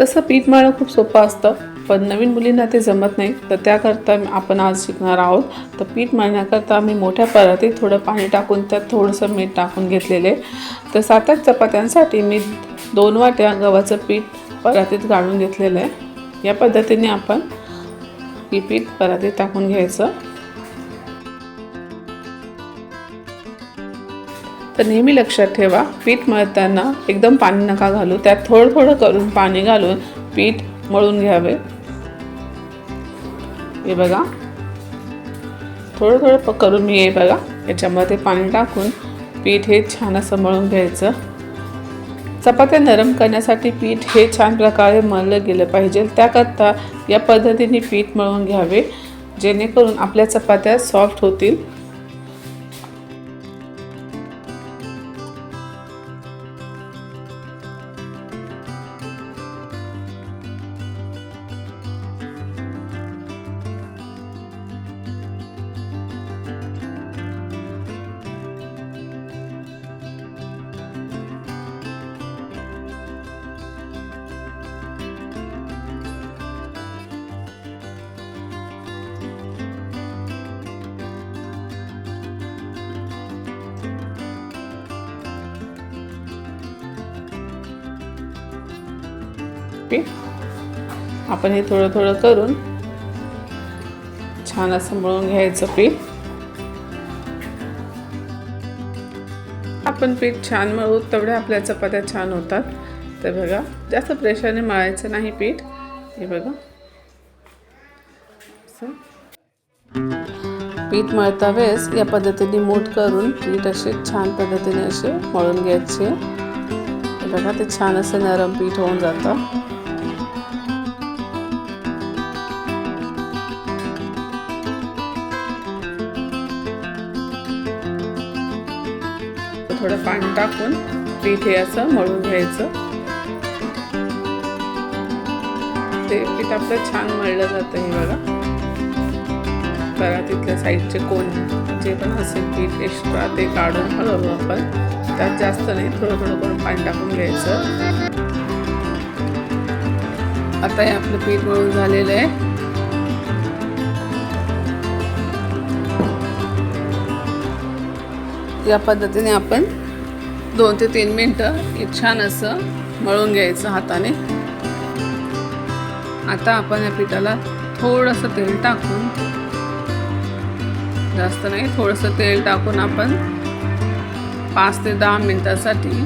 तसं पीठ मळणं खूप सोपं असतं पण नवीन मुलींना ते जमत नाही. तर त्याकरता आपण आज शिकणार आहोत. तर पीठ मळण्याकरता मी मोठ्या परातीत थोडं पाणी टाकून त्यात थोडंसं मीठ टाकून घेतलेले तर सात आठ चपात्यांसाठी मी दोन वाट्या गव्हाचं पीठ परातीत गाळून घेतलेलं आहे. या पद्धतीने आपण ही पीठ परातीत टाकून घ्यायचं. तर नेहमी लक्षात ठेवा पीठ मळताना एकदम पाणी नका घालू. त्यात थोडं थोडं करून पाणी घालून पीठ मळून घ्यावे. हे बघा. थोडं थोडं प- करून मी हे बघा याच्यामध्ये पाणी टाकून पीठ हे छान असं मळून घ्यायचं. चपात्या नरम करण्यासाठी पीठ हे छान प्रकारे मळलं गेलं पाहिजे. त्याकरता या पद्धतीने पीठ मळून घ्यावे जेणेकरून आपल्या चपात्या सॉफ्ट होतील. पीठ आपण हे थोडं थोडं करून छान असं मळून घ्यायचं पीठ. आपण पीठ छान मळू तेवढ्या आपल्या चपात्या छान होतात. तर बघा जास्त प्रेशरने मळायचं नाही पीठ. हे बघा. पीठ मळता वेळेस या पद्धतीने मूठ करून पीठ असे छान पद्धतीने असे मळून घ्यायचे. बघा ते छान असं नरम पीठ होऊन जातं. थोडं पाणी टाकून पीठ हे असं मळून घ्यायचं. ते पीठ आपलं छान मळलं जातं हे बघा. तिथल्या साईडचे कोण जे पण असेल पीठ एक्स्ट्रा ते काढून हलवू आपण. त्यात जास्त नाही थोडं थोडं करून पाणी टाकून घ्यायचं. आता हे आपलं पीठ मळून झालेलं आहे. या पद्धतीने आपण दोन ते तीन मिनटं हे छान असं मळून घ्यायचं हाताने. आता आपण या पिठाला थोडंसं तेल टाकून जास्त नाही थोडंसं तेल टाकून आपण पाच ते दहा मिनटासाठी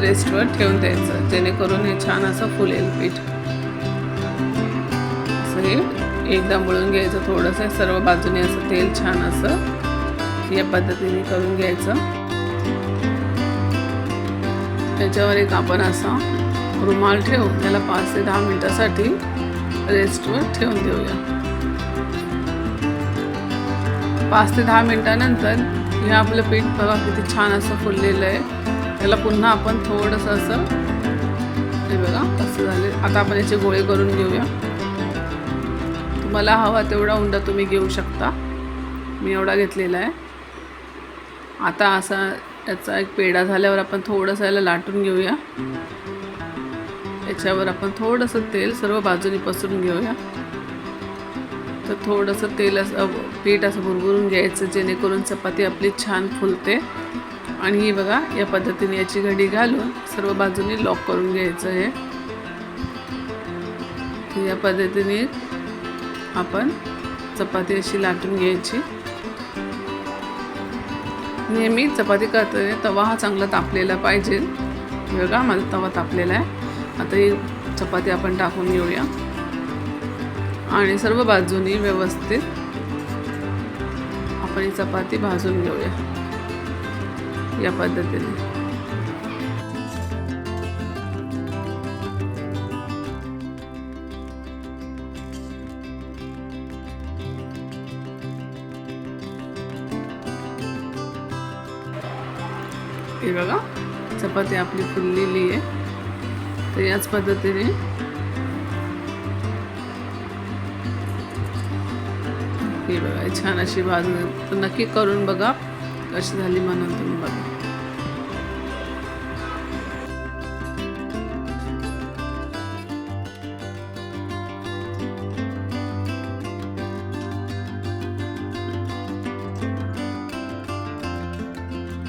रेस्टवर ठेवून द्यायचं जेणेकरून हे छान असं फुलेल पीठ. असं हे एकदा मळून घ्यायचं थोडंसं सर्व बाजूने असं तेल छान असं या पद्धतीने करून घ्यायचं. त्याच्यावर एक आपण असा रुमाल ठेवून त्याला पाच ते दहा मिनिटासाठी रेस्टवर ठेवून देऊया. पाच ते दहा मिनिटानंतर हे आपलं पीठ बघा किती छान असं फुललेलं आहे. त्याला पुन्हा आपण थोडंसं असं हे बघा असं झाले. आता आपण याचे गोळे करून घेऊया. तुम्हाला हवा तेवढा उंडा तुम्ही घेऊ शकता. मी एवढा घेतलेला आहे. आता असा याचा एक पेढा झाल्यावर आपण थोडंसं याला लाटून घेऊया. याच्यावर आपण थोडंसं तेल सर्व बाजूनी पसरून घेऊया. तर थोडंसं तेल असं पीठ असं भुरभुरून घ्यायचं जेणेकरून चपाती आपली छान फुलते. आणि ही बघा या पद्धतीने याची घडी घालून सर्व बाजूनी लॉक करून घ्यायचं हे. या पद्धतीने आपण चपाती अशी लाटून घ्यायची. नेहमी चपाती करताना तवा हा चांगला तापलेला पाहिजे. बघा माझा तवा तापलेला आहे. आता ही चपाती आपण टाकून घेऊया. आणि सर्व बाजूनी व्यवस्थित आपण ही चपाती भाजून घेऊया. या पद्धतीने. हे बघा. चपाती आपली फुललेली आहे. तर याच पद्धतीने. बघा छान अशी भाजून नक्की करून बघा. कशी झाली म्हणून तुम्ही बघा.